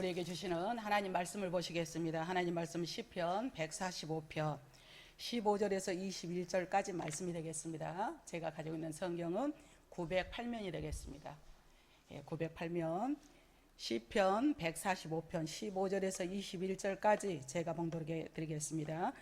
우리에게 주시는 하나님 말씀을 보시겠습니다. 하나님 말씀 시편 145편 15절에서 21절까지 말씀이 되겠습니다. 제가 가지고 있는 성경은 908면이 되겠습니다. 예, 908면 시편 145편 15절에서 21절까지 제가 봉독해 드리겠습니다.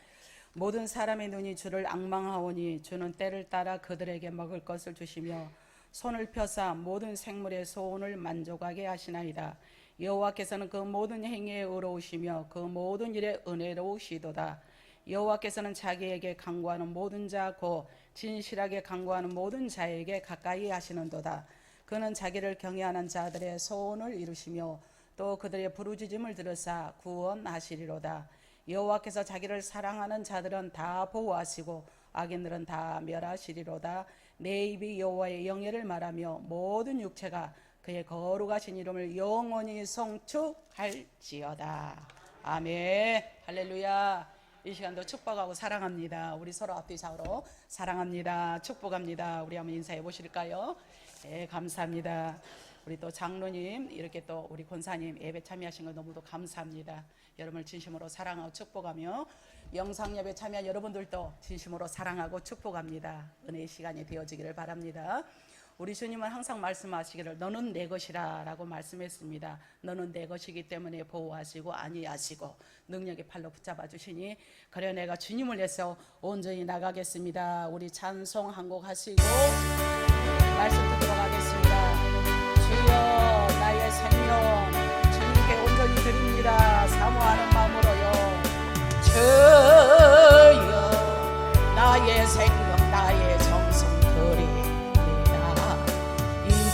모든 사람의 눈이 주를 악망하오니 주는 때를 따라 그들에게 먹을 것을 주시며 손을 펴사 모든 생물의 소원을 만족하게 하시나이다. 여호와께서는 그 모든 행위에 의로우시며 그 모든 일에 은혜로우시도다. 여호와께서는 자기에게 강구하는 모든 자곧 진실하게 강구하는 모든 자에게 가까이 하시는도다. 그는 자기를 경외하는 자들의 소원을 이루시며 또 그들의 부르짖음을 들으사 구원하시리로다. 여호와께서 자기를 사랑하는 자들은 다 보호하시고 악인들은 다 멸하시리로다. 내 입이 여호와의 영예를 말하며 모든 육체가 그의 거룩하신 이름을 영원히 송축할지어다. 아멘. 할렐루야. 이 시간도 축복하고 사랑합니다. 우리 서로 앞뒤상으로 사랑합니다. 축복합니다. 우리 한번 인사해 보실까요? 네, 감사합니다. 우리 또 장로님 이렇게 또 우리 권사님 예배 참여하신 거 너무도 감사합니다. 여러분을 진심으로 사랑하고 축복하며 영상 예배 참여한 여러분들도 진심으로 사랑하고 축복합니다. 은혜의 시간이 되어지기를 바랍니다. 우리 주님은 항상 말씀하시기를 너는 내 것이라라고 말씀했습니다. 너는 내 것이기 때문에 보호하시고 안위하시고 능력의 팔로 붙잡아 주시니 그래 내가 주님을 위해서 온전히 나가겠습니다. 우리 찬송 한 곡 하시고 말씀 듣도록 하겠습니다. 주여 나의 생명 주님께 온전히 드립니다. 사모하는 마음으로요. 주여 나의 생명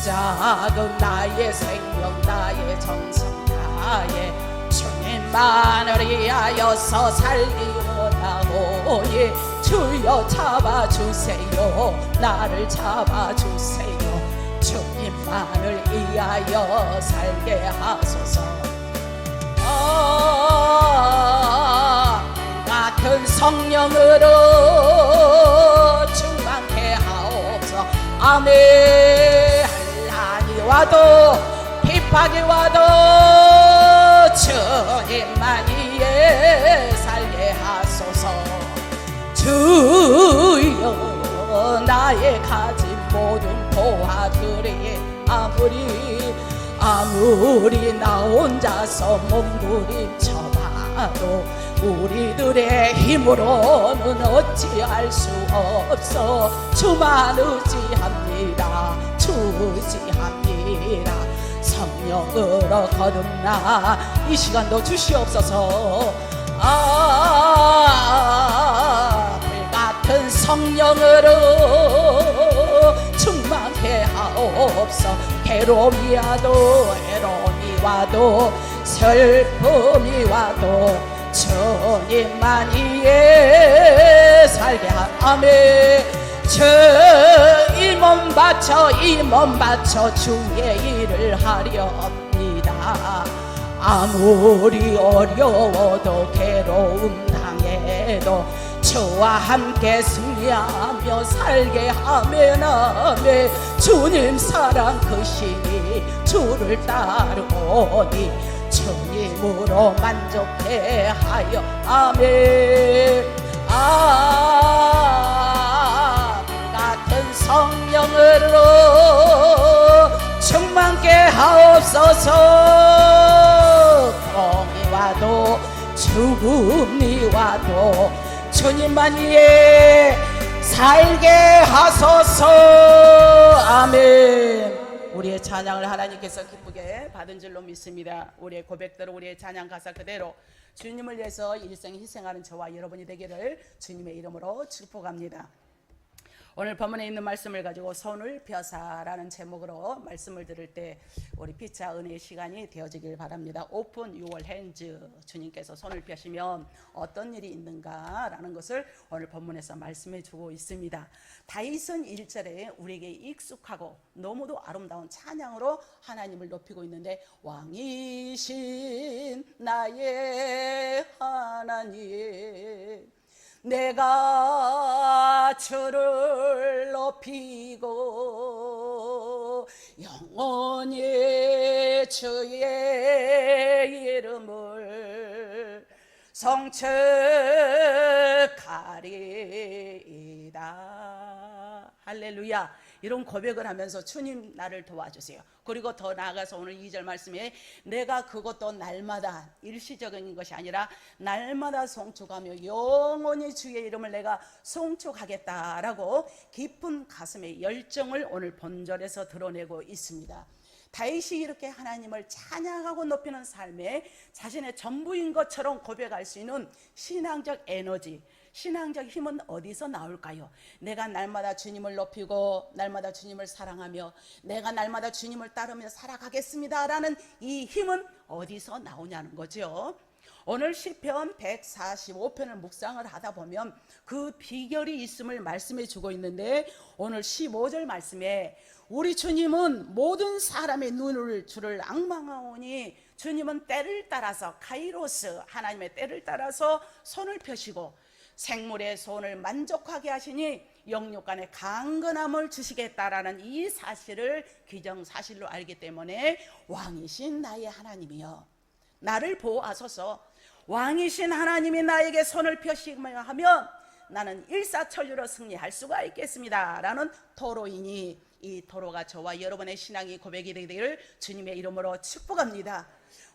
작은 나의 생명 나의 정성 나의 주님만을 위하여서 살기 원하오니 주여 잡아주세요. 나를 잡아주세요. 주님만을 위하여 살게 하소서. 아, 같은 성령으로 충만케 하옵소 아멘 와도 핍박이 와도 주님만 이에 살게 하소서. 주여 나의 가진 모든 보아들이 아무리 아무리 나 혼자서 몸부림쳐봐도 우리들의 힘으로는 어찌할 수 없어. 주만 의지합니다. 주 의지합니다 성령으로 거듭나 이 시간도 주시옵소서. 아 같은 성령으로 충만케 하옵소. 괴로움이 와도 외로움이 와도 슬픔이 와도 주님만 이에 살게 하 아멘 저이 몸 바쳐 이몸 바쳐 주의 일을 하렵니다. 아무리 어려워도 괴로움 당해도 주와 함께 승리하며 살게 하면 아멘. 주님 사랑 크시니 주를 따르오니 주님으로 만족해 하여 아멘. 아 성령으로 충만케 하옵소서. 병이 와도 죽음이 와도 주님만 위해 살게 하소서. 아멘. 우리의 찬양을 하나님께서 기쁘게 받은 줄로 믿습니다. 우리의 고백대로 우리의 찬양 가사 그대로 주님을 위해서 일생 희생하는 저와 여러분이 되기를 주님의 이름으로 축복합니다 오늘 본문에 있는 말씀을 가지고 손을 펴사라는 제목으로 말씀을 들을 때 우리 피차 은혜의 시간이 되어지길 바랍니다. 오픈 유월 핸즈 주님께서 손을 펴시면 어떤 일이 있는가라는 것을 오늘 본문에서 말씀해 주고 있습니다. 다윗은 1절에 우리에게 익숙하고 너무도 아름다운 찬양으로 하나님을 높이고 있는데 왕이신 나의 하나님 내가 주를 높이고 영원히 주의 이름을 성축하리이다. 할렐루야. 이런 고백을 하면서 주님 나를 도와주세요. 그리고 더 나아가서 오늘 2절 말씀에 내가 그것도 날마다 일시적인 것이 아니라 날마다 송축하며 영원히 주의 이름을 내가 송축하겠다라고 깊은 가슴의 열정을 오늘 본절에서 드러내고 있습니다. 다윗이 이렇게 하나님을 찬양하고 높이는 삶에 자신의 전부인 것처럼 고백할 수 있는 신앙적 에너지, 신앙적 힘은 어디서 나올까요? 내가 날마다 주님을 높이고 날마다 주님을 사랑하며 내가 날마다 주님을 따르며 살아가겠습니다라는 이 힘은 어디서 나오냐는 거죠. 오늘 시편 145편을 묵상을 하다 보면 그 비결이 있음을 말씀해 주고 있는데 오늘 15절 말씀에 우리 주님은 모든 사람의 눈을 주를 악망하오니 주님은 때를 따라서 카이로스 하나님의 때를 따라서 손을 펴시고 생물의 손을 만족하게 하시니 영육간의 강건함을 주시겠다라는 이 사실을 기정사실로 알기 때문에 왕이신 나의 하나님이여. 나를 보호하소서. 왕이신 하나님이 나에게 손을 펴시며 하면 나는 일사천리로 승리할 수가 있겠습니다 라는 토로이니 이 토로가 저와 여러분의 신앙이 고백이 되기를 주님의 이름으로 축복합니다.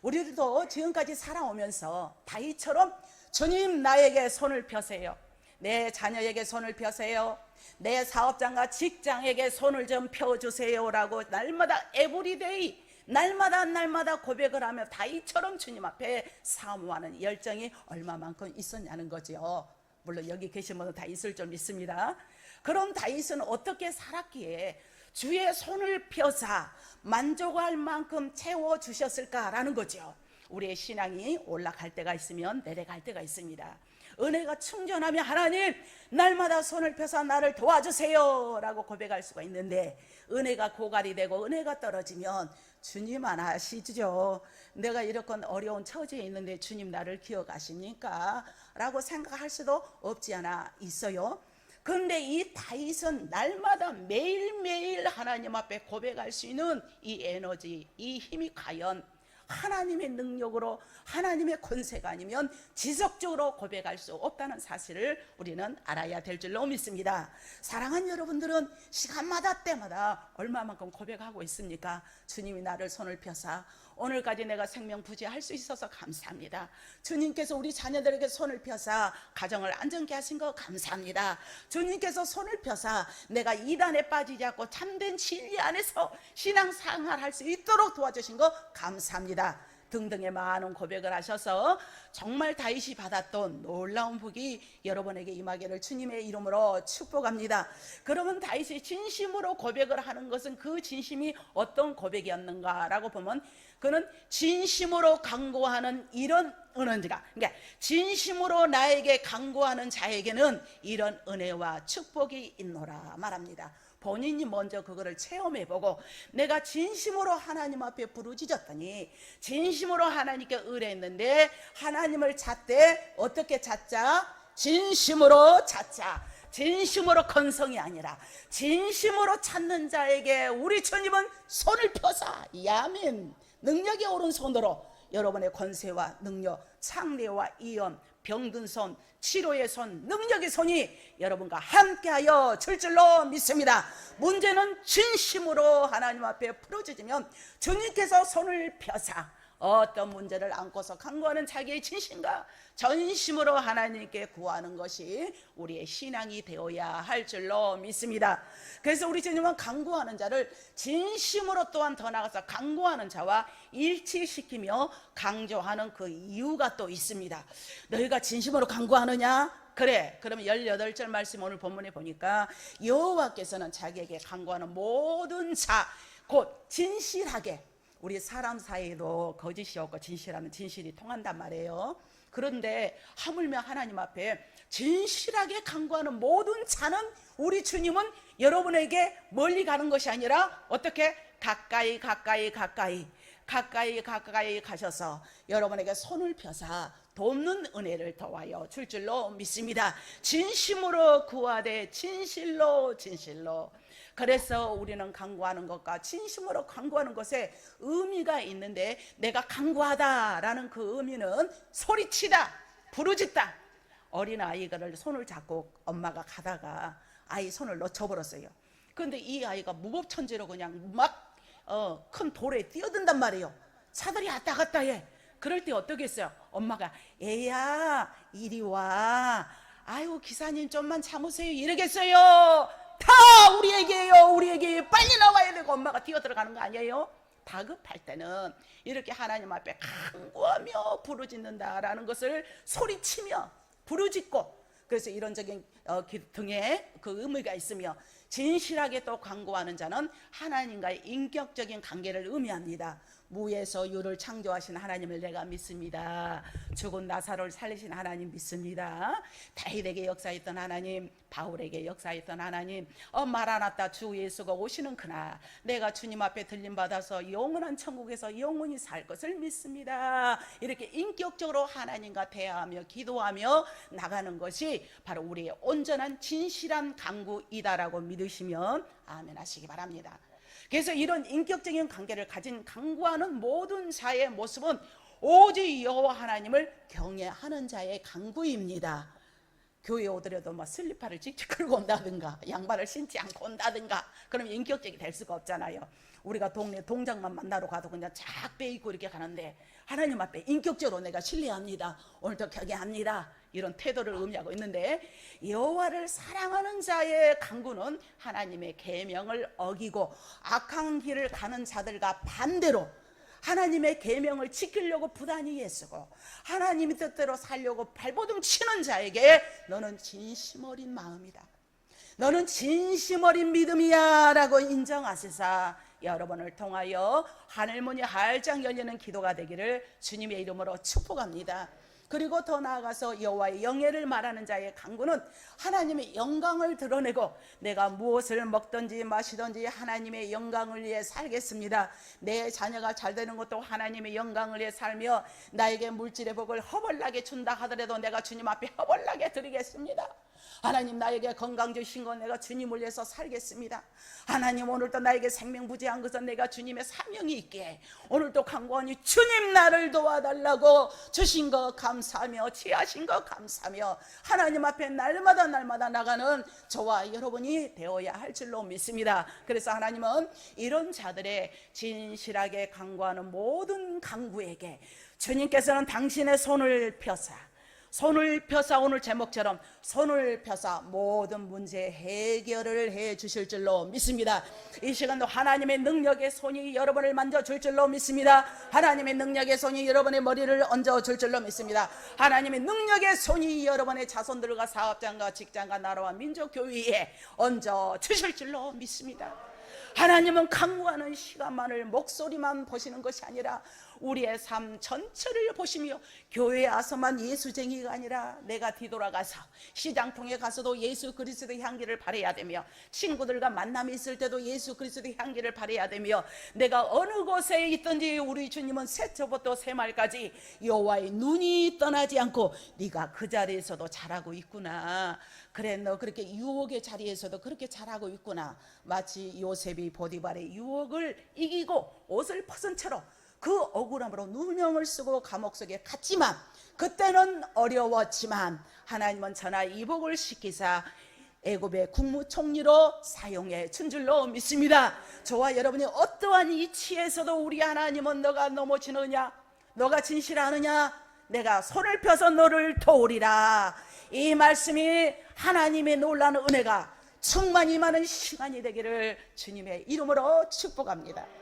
우리들도 지금까지 살아오면서 다이처럼 주님 나에게 손을 펴세요 내 자녀에게 손을 펴세요 내 사업장과 직장에게 손을 좀 펴주세요라고 날마다 에브리데이 날마다 날마다 고백을 하며 다이처럼 주님 앞에 사모하는 열정이 얼마만큼 있었냐는 거죠. 물론 여기 계신 분은 다 있을 줄 믿습니다. 그럼 다윗은 어떻게 살았기에 주의 손을 펴사 만족할 만큼 채워 주셨을까라는 거죠. 우리의 신앙이 올라갈 때가 있으면 내려갈 때가 있습니다. 은혜가 충전하면 하나님 날마다 손을 펴서 나를 도와주세요 라고 고백할 수가 있는데 은혜가 고갈이 되고 은혜가 떨어지면 주님 안 아시죠? 내가 이렇게 어려운 처지에 있는데 주님 나를 기억하십니까? 라고 생각할 수도 없지 않아 있어요. 그런데 이 다윗은 날마다 매일매일 하나님 앞에 고백할 수 있는 이 에너지 이 힘이 과연 하나님의 능력으로 하나님의 권세가 아니면 지속적으로 고백할 수 없다는 사실을 우리는 알아야 될 줄로 믿습니다. 사랑하는 여러분들은 시간마다 때마다 얼마만큼 고백하고 있습니까? 주님이 나를 손을 펴사 오늘까지 내가 생명 부지할 수 있어서 감사합니다. 주님께서 우리 자녀들에게 손을 펴사 가정을 안정케 하신 거 감사합니다. 주님께서 손을 펴사 내가 이단에 빠지지 않고 참된 진리 안에서 신앙 생활할 수 있도록 도와주신 거 감사합니다. 등등의 많은 고백을 하셔서 정말 다윗이 받았던 놀라운 복이 여러분에게 임하기를 주님의 이름으로 축복합니다. 그러면 다윗이 진심으로 고백을 하는 것은 그 진심이 어떤 고백이었는가라고 보면 그는 진심으로 강구하는 이런 은혜가 그러니까 진심으로 나에게 강구하는 자에게는 이런 은혜와 축복이 있노라 말합니다. 본인이 먼저 그거를 체험해 보고 내가 진심으로 하나님 앞에 부르짖었더니 진심으로 하나님께 의뢰했는데 하나님을 찾되 어떻게 찾자? 진심으로 찾자. 진심으로 건성이 아니라 진심으로 찾는 자에게 우리 주님은 손을 펴사 야멘 능력이 오른 손으로 여러분의 권세와 능력 창례와 이언 병든 손 치료의 손 능력의 손이 여러분과 함께하여 줄 줄로 믿습니다. 문제는 진심으로 하나님 앞에 풀어주시면 주님께서 손을 펴사 어떤 문제를 안고서 강구하는 자기의 진심과 전심으로 하나님께 구하는 것이 우리의 신앙이 되어야 할 줄로 믿습니다. 그래서 우리 주님은 강구하는 자를 진심으로 또한 더 나아가서 강구하는 자와 일치시키며 강조하는 그 이유가 또 있습니다. 너희가 진심으로 강구하느냐? 그래. 그러면 18절 말씀 오늘 본문에 보니까 여호와께서는 자기에게 강구하는 모든 자 곧 진실하게 우리 사람 사이에도 거짓이 없고 진실하면 진실이 통한단 말이에요. 그런데 하물며 하나님 앞에 진실하게 강구하는 모든 자는 우리 주님은 여러분에게 멀리 가는 것이 아니라 어떻게 가까이 가까이 가까이 가까이 가까이 가셔서 여러분에게 손을 펴사 돕는 은혜를 더하여 줄 줄로 믿습니다. 진심으로 구하되 진실로 진실로 그래서 우리는 강구하는 것과 진심으로 강구하는 것에 의미가 있는데 내가 강구하다라는 그 의미는 소리치다 부르짖다. 어린 아이를 손을 잡고 엄마가 가다가 아이 손을 놓쳐버렸어요. 근데 이 아이가 무법천지로 그냥 막 어, 큰 돌에 뛰어든단 말이에요. 차들이 왔다 갔다 해. 그럴 때 어떻겠어요? 엄마가 애야 이리 와. 아유 기사님 좀만 참으세요. 이러겠어요. 다 우리에게요. 우리에게 빨리 나와야 되고 엄마가 뛰어 들어가는 거 아니에요? 다급할 때는 이렇게 하나님 앞에 간구하며 부르짖는다라는 것을 소리치며 부르짖고 그래서 이런적인 어, 기- 등에 그 의미가 있으며 진실하게 또 광고하는 자는 하나님과의 인격적인 관계를 의미합니다. 무에서 유를 창조하신 하나님을 내가 믿습니다. 죽은 나사로를 살리신 하나님 믿습니다. 다윗에게 역사했던 하나님, 바울에게 역사했던 하나님, 어 마라나타 주 예수가 오시는 그날 내가 주님 앞에 들림 받아서 영원한 천국에서 영원히 살 것을 믿습니다. 이렇게 인격적으로 하나님과 대화하며 기도하며 나가는 것이 바로 우리의 온전한 진실한 강구이다라고 믿 으시면 아멘 하시기 바랍니다. 그래서 이런 인격적인 관계를 가진 강구하는 모든 자의 모습은 오직 여호와 하나님을 경외하는 자의 강구입니다. 교회 오더라도 뭐 슬리퍼를 찍찍 끌고 온다든가 양말을 신지 않고 온다든가 그러면 인격적이 될 수가 없잖아요. 우리가 동네 동장만 만나러 가도 그냥 쫙 빼입고 이렇게 가는데 하나님 앞에 인격적으로 내가 신뢰합니다. 오늘도 경외합니다. 이런 태도를 의미하고 있는데 여호와를 사랑하는 자의 강구는 하나님의 계명을 어기고 악한 길을 가는 자들과 반대로 하나님의 계명을 지키려고 부단히 애쓰고 하나님의 뜻대로 살려고 발버둥 치는 자에게 너는 진심 어린 마음이다. 너는 진심 어린 믿음이야라고 인정하시사 여러분을 통하여 하늘문이 활짝 열리는 기도가 되기를 주님의 이름으로 축복합니다. 그리고 더 나아가서 여호와의 영예를 말하는 자의 강구는 하나님의 영광을 드러내고 내가 무엇을 먹든지 마시든지 하나님의 영광을 위해 살겠습니다. 내 자녀가 잘 되는 것도 하나님의 영광을 위해 살며 나에게 물질의 복을 허벌나게 준다 하더라도 내가 주님 앞에 허벌나게 드리겠습니다. 하나님 나에게 건강 주신 건 내가 주님을 위해서 살겠습니다. 하나님 오늘도 나에게 생명 부재한 것은 내가 주님의 사명이 있게 오늘도 강구하니 주님 나를 도와달라고 주신 거 감사하며 취하신 거 감사하며 하나님 앞에 날마다 날마다 나가는 저와 여러분이 되어야 할 줄로 믿습니다. 그래서 하나님은 이런 자들의 진실하게 강구하는 모든 강구에게 주님께서는 당신의 손을 펴사 손을 펴사 오늘 제목처럼 손을 펴사 모든 문제 해결을 해 주실 줄로 믿습니다. 이 시간도 하나님의 능력의 손이 여러분을 만져 줄 줄로 믿습니다. 하나님의 능력의 손이 여러분의 머리를 얹어 줄 줄로 믿습니다. 하나님의 능력의 손이 여러분의 자손들과 사업장과 직장과 나라와 민족 교회에 얹어 주실 줄로 믿습니다. 하나님은 강구하는 시간만을 목소리만 보시는 것이 아니라 우리의 삶 전체를 보시며 교회에 와서만 예수쟁이가 아니라 내가 뒤돌아가서 시장통에 가서도 예수 그리스도의 향기를 발해야 되며 친구들과 만남이 있을 때도 예수 그리스도의 향기를 발해야 되며 내가 어느 곳에 있든지 우리 주님은 새초부터 새말까지 여호와의 눈이 떠나지 않고 네가 그 자리에서도 잘하고 있구나. 그래 너 그렇게 유혹의 자리에서도 그렇게 잘하고 있구나. 마치 요셉이 보디발의 유혹을 이기고 옷을 벗은 채로 그 억울함으로 누명을 쓰고 감옥 속에 갔지만 그때는 어려웠지만 하나님은 전하 이복을 시키사 애굽의 국무총리로 사용해 준 줄로 믿습니다. 저와 여러분이 어떠한 이치에서도 우리 하나님은 너가 넘어지느냐 너가 진실하느냐 내가 손을 펴서 너를 도우리라 이 말씀이 하나님의 놀라운 은혜가 충만히 많은 시간이 되기를 주님의 이름으로 축복합니다.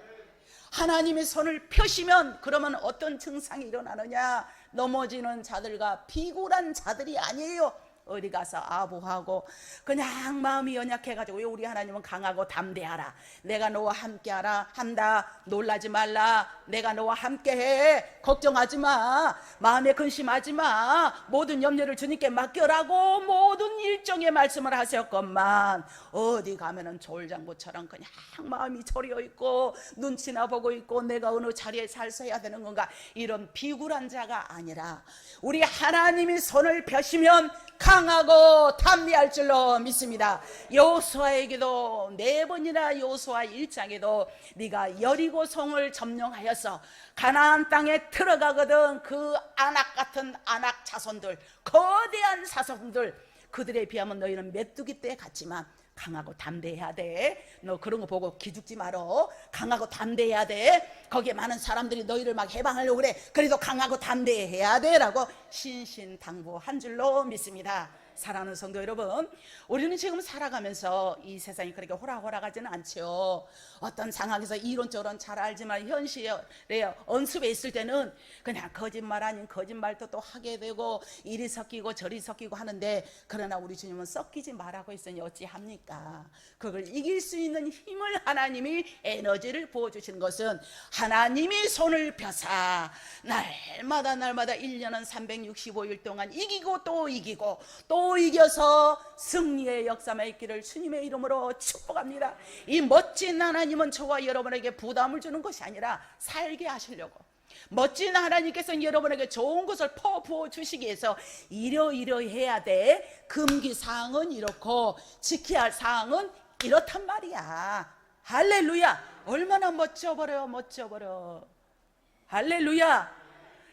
하나님의 손을 펴시면 그러면 어떤 증상이 일어나느냐? 넘어지는 자들과 비굴한 자들이 아니에요 어디 가서 아부하고 그냥 마음이 연약해가지고 왜 우리 하나님은 강하고 담대하라? 내가 너와 함께하라. 한다. 놀라지 말라. 내가 너와 함께해. 걱정하지 마. 마음에 근심하지 마. 모든 염려를 주님께 맡겨라고 모든 일정의 말씀을 하셨건만 어디 가면은 졸장부처럼 그냥 마음이 저려 있고 눈치나 보고 있고 내가 어느 자리에 잘 서야 되는 건가? 이런 비굴한 자가 아니라 우리 하나님이 손을 펴시면 강하고 담대할 줄로 믿습니다. 여호수아에게도 네 번이나 여호수아 1장에도 네가 여리고 성을 점령하여서 가나안 땅에 들어가거든 그 안악 같은 안악 자손들 거대한 사성들 그들에 비하면 너희는 메뚜기 떼 같지만 강하고 담대해야 돼. 너 그런 거 보고 기죽지 말어. 강하고 담대해야 돼. 거기에 많은 사람들이 너희를 막 해방하려고 그래. 그래도 강하고 담대해야 돼라고 신신당부한 줄로 믿습니다. 사랑하는 성도 여러분, 우리는 지금 살아가면서 이 세상이 그렇게 호락호락하지는 않죠. 어떤 상황에서 이론적으로는 잘 알지만 현실에 언습에 있을 때는 그냥 거짓말 아닌 거짓말도 또 하게 되고 이리 섞이고 저리 섞이고 하는데 그러나 우리 주님은 섞이지 말라고 했으니 어찌합니까? 그걸 이길 수 있는 힘을 하나님이 에너지를 부어주시는 것은 하나님이 손을 펴사 날마다 날마다 1년은 365일 동안 이기고 또 이기고 또 이겨서 승리의 역사만 있기를 주님의 이름으로 축복합니다. 이 멋진 하나님은 저와 여러분에게 부담을 주는 것이 아니라 살게 하시려고 멋진 하나님께서는 여러분에게 좋은 것을 퍼부어 주시기 위해서 이러이러 해야 돼. 금기 사항은 이렇고 지켜야 할 사항은 이렇단 말이야. 할렐루야. 얼마나 멋져 버려, 멋져 버려. 할렐루야.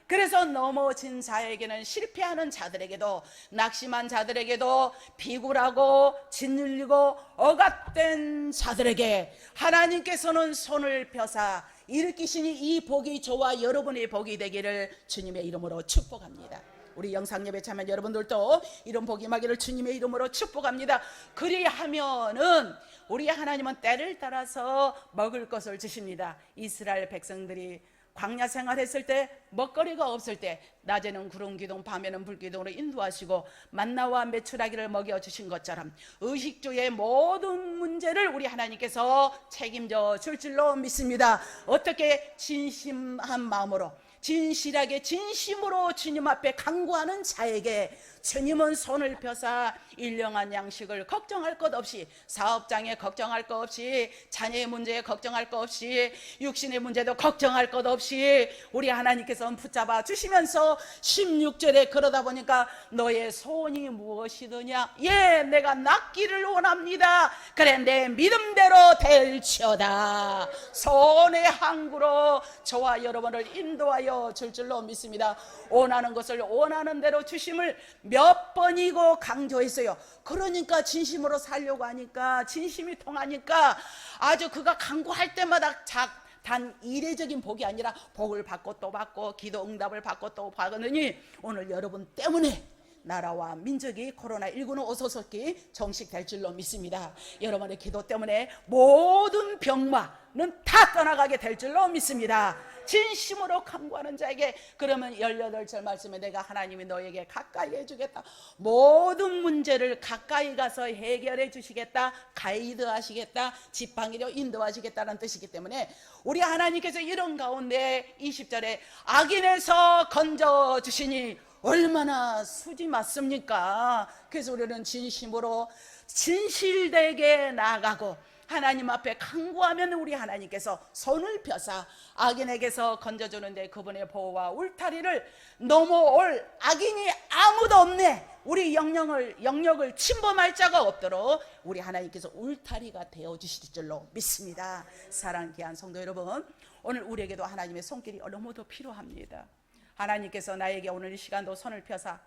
그래서 넘어진 자에게는 실패하는 자들에게도 낙심한 자들에게도 비굴하고 짓눌리고 억압된 자들에게 하나님께서는 손을 펴사 일으키시니 이 복이 저와 여러분의 복이 되기를 주님의 이름으로 축복합니다. 우리 영상 예배 참여 여러분들도 이런 복이 임하기를 주님의 이름으로 축복합니다. 그리하면은 우리 하나님은 때를 따라서 먹을 것을 주십니다. 이스라엘 백성들이 광야 생활했을 때 먹거리가 없을 때 낮에는 구름 기둥 밤에는 불 기둥으로 인도하시고 만나와 메추라기를 먹여 주신 것처럼 의식주의 모든 문제를 우리 하나님께서 책임져 줄 줄로 믿습니다. 어떻게 진심한 마음으로 진실하게 진심으로 주님 앞에 간구하는 자에게 주님은 손을 펴사 일령한 양식을 걱정할 것 없이 사업장에 걱정할 것 없이 자녀의 문제에 걱정할 것 없이 육신의 문제도 걱정할 것 없이 우리 하나님께서 붙잡아 주시면서 16절에 그러다 보니까 너의 소원이 무엇이더냐? 예 내가 낫기를 원합니다. 그래 내 믿음대로 될지어다. 손의 항구로 저와 여러분을 인도하여 줄 줄로 믿습니다. 원하는 것을 원하는 대로 주심을 몇 번이고 강조했어요. 그러니까 진심으로 살려고 하니까 진심이 통하니까 아주 그가 강구할 때마다 작, 단 이례적인 복이 아니라 복을 받고 또 받고 기도 응답을 받고 또 받으니 오늘 여러분 때문에 나라와 민족이 코로나19는 어서서기 정식될 줄로 믿습니다. 여러분의 기도 때문에 모든 병마는 다 떠나가게 될 줄로 믿습니다. 진심으로 간구하는 자에게 그러면 18절 말씀에 내가 하나님이 너에게 가까이 해주겠다. 모든 문제를 가까이 가서 해결해 주시겠다. 가이드 하시겠다. 지팡이로 인도하시겠다는 뜻이기 때문에 우리 하나님께서 이런 가운데 20절에 악인에서 건져 주시니 얼마나 수지 맞습니까? 그래서 우리는 진심으로 진실되게 나아가고 하나님 앞에 간구하면 우리 하나님께서 손을 펴사 악인에게서 건져주는데 그분의 보호와 울타리를 넘어올 악인이 아무도 없네. 우리 영역을 영역을 침범할 자가 없도록 우리 하나님께서 울타리가 되어 주실 줄로 믿습니다. 사랑 귀한 성도 여러분, 오늘 우리에게도 하나님의 손길이 너무도 필요합니다. 하나님께서 나에게 오늘 이 시간도 손을 펴사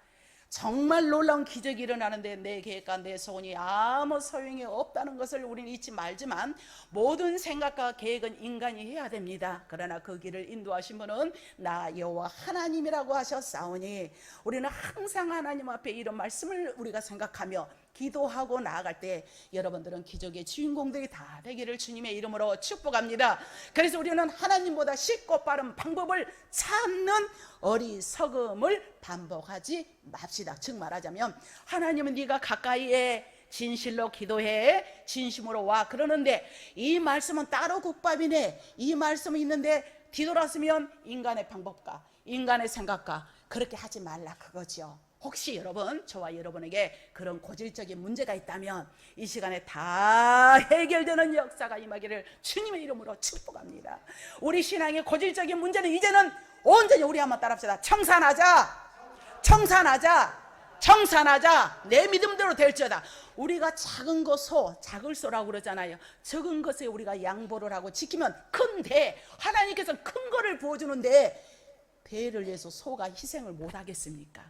정말 놀라운 기적이 일어나는데 내 계획과 내 소원이 아무 소용이 없다는 것을 우리는 잊지 말지만 모든 생각과 계획은 인간이 해야 됩니다. 그러나 그 길을 인도하신 분은 나 여호와 하나님이라고 하셨사오니 우리는 항상 하나님 앞에 이런 말씀을 우리가 생각하며 기도하고 나아갈 때 여러분들은 기적의 주인공들이 다 되기를 주님의 이름으로 축복합니다. 그래서 우리는 하나님보다 쉽고 빠른 방법을 찾는 어리석음을 반복하지 맙시다. 즉 말하자면 하나님은 네가 가까이에 진실로 기도해 진심으로 와 그러는데 이 말씀은 따로 국밥이네 이 말씀은 있는데 뒤돌았으면 인간의 방법과 인간의 생각과 그렇게 하지 말라 그거죠. 혹시 여러분, 저와 여러분에게 그런 고질적인 문제가 있다면 이 시간에 다 해결되는 역사가 임하기를 주님의 이름으로 축복합니다. 우리 신앙의 고질적인 문제는 이제는 온전히 우리 한번 따라합시다. 청산하자. 청산하자. 청산하자 내 믿음대로 될지어다 우리가 작은 것 소 작을 소라고 그러잖아요 적은 것에 우리가 양보를 하고 지키면 큰대 하나님께서 큰 거를 부어주는데 대를 위해서 소가 희생을 못 하겠습니까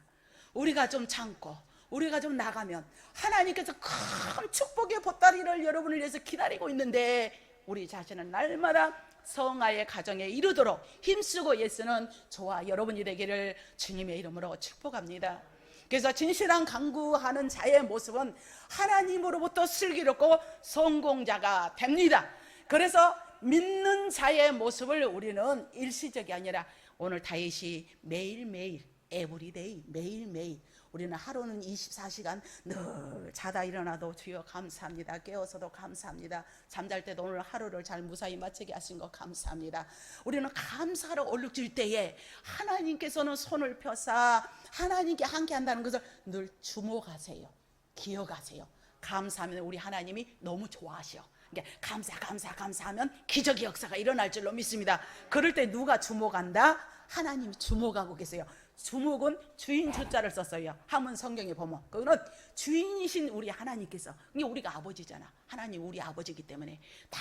우리가 좀 참고 우리가 좀 나가면 하나님께서 큰 축복의 보따리를 여러분을 위해서 기다리고 있는데 우리 자신은 날마다 성화의 가정에 이르도록 힘쓰고 예수는 저와 여러분이 되기를 주님의 이름으로 축복합니다. 그래서 진실한 강구하는 자의 모습은 하나님으로부터 슬기롭고 성공자가 됩니다. 그래서 믿는 자의 모습을 우리는 일시적이 아니라 오늘 다윗이 매일매일 에브리데이 매일매일 우리는 하루는 24시간 늘 자다 일어나도 주여 감사합니다. 깨어서도 감사합니다. 잠잘 때도 오늘 하루를 잘 무사히 마치게 하신 거 감사합니다. 우리는 감사로 얼룩질 때에 하나님께서는 손을 펴사 하나님께 함께 한다는 것을 늘 주목하세요. 기억하세요. 감사하면 우리 하나님이 너무 좋아하셔. 그러니까 감사 감사 감사하면 기적의 역사가 일어날 줄로 믿습니다. 그럴 때 누가 주목한다? 하나님이 주목하고 계세요. 주목은 주인 주자를 썼어요. 한문 성경에 보면 그거는 주인이신 우리 하나님께서 이게 우리가 아버지잖아. 하나님 우리 아버지이기 때문에 다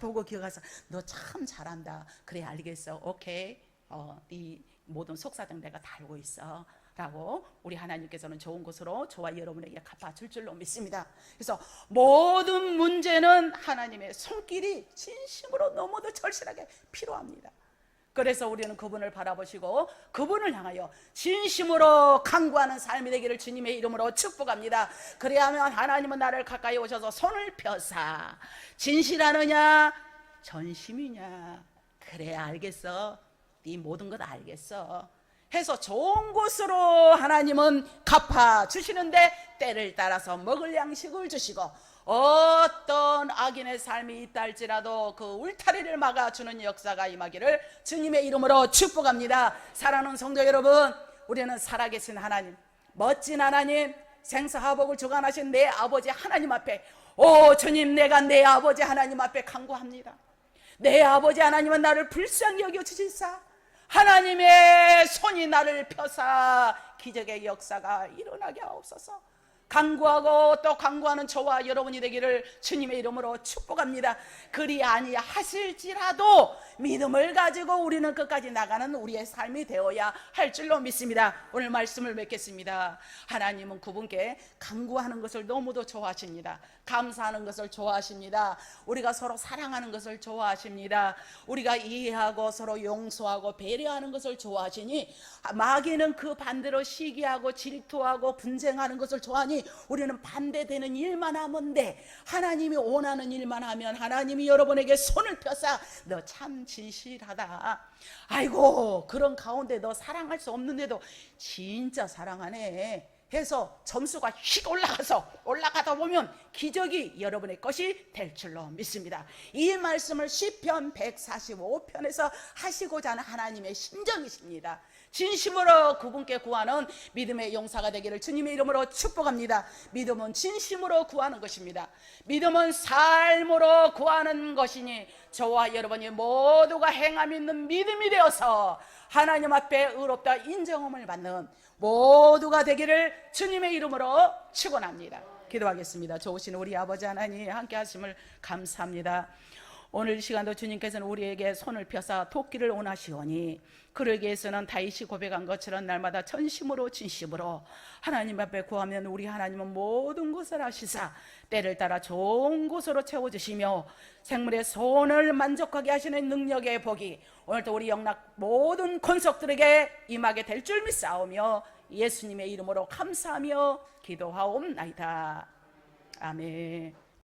보고 기억해서 너 참 잘한다. 그래 알겠어. 오케이. 어, 네 모든 속사정 내가 다 알고 있어. 라고 우리 하나님께서는 좋은 것으로 저와 여러분에게 갚아줄 줄로 믿습니다. 그래서 모든 문제는 하나님의 손길이 진심으로 너무도 절실하게 필요합니다. 그래서 우리는 그분을 바라보시고 그분을 향하여 진심으로 강구하는 삶이 되기를 주님의 이름으로 축복합니다. 그래야면 하나님은 나를 가까이 오셔서 손을 펴사 진실하느냐 전심이냐 그래 알겠어. 네 모든 것 알겠어. 해서 좋은 곳으로 하나님은 갚아 주시는데 때를 따라서 먹을 양식을 주시고 어떤 악인의 삶이 있다 할지라도 그 울타리를 막아주는 역사가 임하기를 주님의 이름으로 축복합니다. 사랑하는 성도 여러분, 우리는 살아계신 하나님, 멋진 하나님, 생사화복을 주관하신 내 아버지 하나님 앞에 오 주님 내가 내 아버지 하나님 앞에 간구합니다. 내 아버지 하나님은 나를 불쌍히 여겨 주실사 하나님의 손이 나를 펴사 기적의 역사가 일어나게 하옵소서. 강구하고 또 강구하는 저와 여러분이 되기를 주님의 이름으로 축복합니다. 그리 아니하실지라도 믿음을 가지고 우리는 끝까지 나가는 우리의 삶이 되어야 할 줄로 믿습니다. 오늘 말씀을 맺겠습니다. 하나님은 그분께 강구하는 것을 너무도 좋아하십니다. 감사하는 것을 좋아하십니다. 우리가 서로 사랑하는 것을 좋아하십니다. 우리가 이해하고 서로 용서하고 배려하는 것을 좋아하시니 마귀는 그 반대로 시기하고 질투하고 분쟁하는 것을 좋아하니 우리는 반대되는 일만 하면 돼. 하나님이 원하는 일만 하면 하나님이 여러분에게 손을 펴서 너참 진실하다. 아이고 그런 가운데 너 사랑할 수 없는데도 진짜 사랑하네. 해서 점수가 휙 올라가서 올라가다 보면 기적이 여러분의 것이 될 줄로 믿습니다. 이 말씀을 시편 145편에서 하시고자 하는 하나님의 심정이십니다. 진심으로 그분께 구하는 믿음의 용사가 되기를 주님의 이름으로 축복합니다. 믿음은 진심으로 구하는 것입니다. 믿음은 삶으로 구하는 것이니 저와 여러분이 모두가 행함 있는 믿음이 되어서 하나님 앞에 의롭다 인정함을 받는 모두가 되기를 주님의 이름으로 축원합니다. 기도하겠습니다. 좋으신 우리 아버지 하나님 함께 하심을 감사합니다. 오늘 이 시간도 주님께서는 우리에게 손을 펴사 돕기를 원하시오니 그러기 위해서는 다윗이 고백한 것처럼 날마다 전심으로 진심으로 하나님 앞에 구하면 우리 하나님은 모든 것을 하시사 때를 따라 좋은 곳으로 채워주시며 생물의 손을 만족하게 하시는 능력의 복이 오늘도 우리 영락 모든 권속들에게 임하게 될 줄 믿사오며 예수님의 이름으로 감사하며 기도하옵나이다. 아멘.